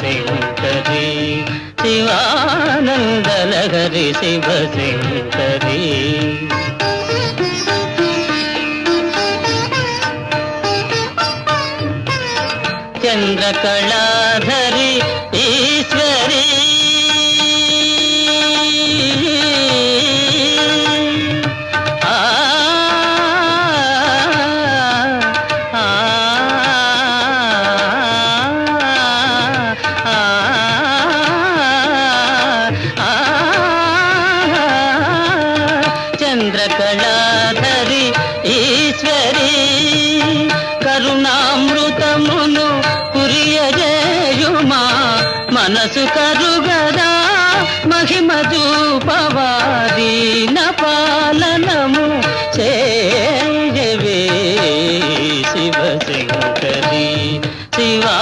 శివశంకరి శివానందలహరి శివశంకరి. చంద్రకళాధర కళాధరి ఈశ్వరి కరుణామృతమును కురియజేయుమా. మనసు కరుగదా మహిమ చూపవాది నపాలనము చేయవే. శివ శంకరి శివా